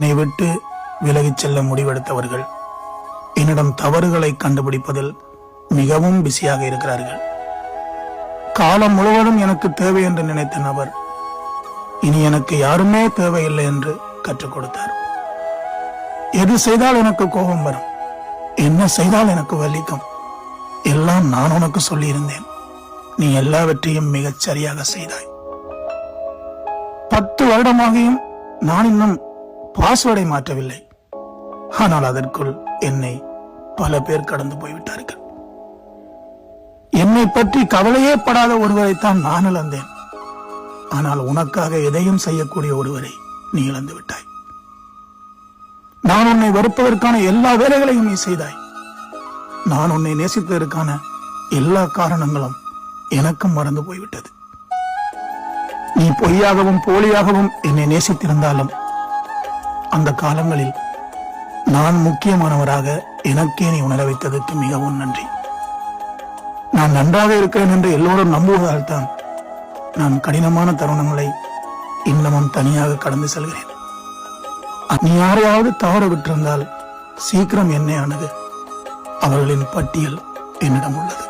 என்னை விட்டு விலகிச் செல்ல முடிவெடுத்தவர்கள். என்னிடம் தவறுகளை கண்டுபிடிப்பதில் மிகவும் பிஸியாக இருக்கிறார்கள். காலம் முழுவதும் எனக்கு தேவை என்று நினைத்த நபர் இனி எனக்கு யாருமே தேவையில்லை என்று கற்றுக் கொடுத்தார். எது செய்தால் எனக்கு கோபம் வரும்? என்ன செய்தால் எனக்கு வலிக்கும்? எல்லாம் நான் உனக்கு சொல்லியிருந்தேன். நீ எல்லாவற்றையும் மிகச் சரியாக செய்தாய். பத்து வருடமாகியும் நான் இன்னும் பாஸ்வேர்டை மாற்றவில்லை. ஆனால் அதற்குள் என்னை பல பேர் கடந்து போய்விட்டார்கள். என்னை பற்றி கவலையே படாத ஒருவரைத்தான் நான் இழந்தேன். ஆனால் உனக்காக எதையும் செய்யக்கூடிய ஒருவரை நீ இழந்து விட்டாய். நான் உன்னை வெறுப்பதற்கான எல்லா வேலைகளையும் நீ செய்தாய். நான் உன்னை நேசித்ததற்கான எல்லா காரணங்களும் எனக்கும் மறந்து போய்விட்டது. நீ பொய்யாகவும் போலியாகவும் என்னை நேசித்திருந்தாலும் அந்த காலங்களில் நான் முக்கியமானவராக எனக்கே நீ உணர வைத்ததற்கு மிகவும் நன்றி. நான் நன்றாக இருக்கிறேன் என்று எல்லோரும் நம்புவதால் தான் நான் கடினமான தருணங்களை இன்னமும் தனியாக கடந்து செல்கிறேன். நீ யாரையாவது தவற விட்டிருந்தால் சீக்கிரம் என்னை அணுகு. அவர்களின் பட்டியல் என்னிடம் உள்ளது.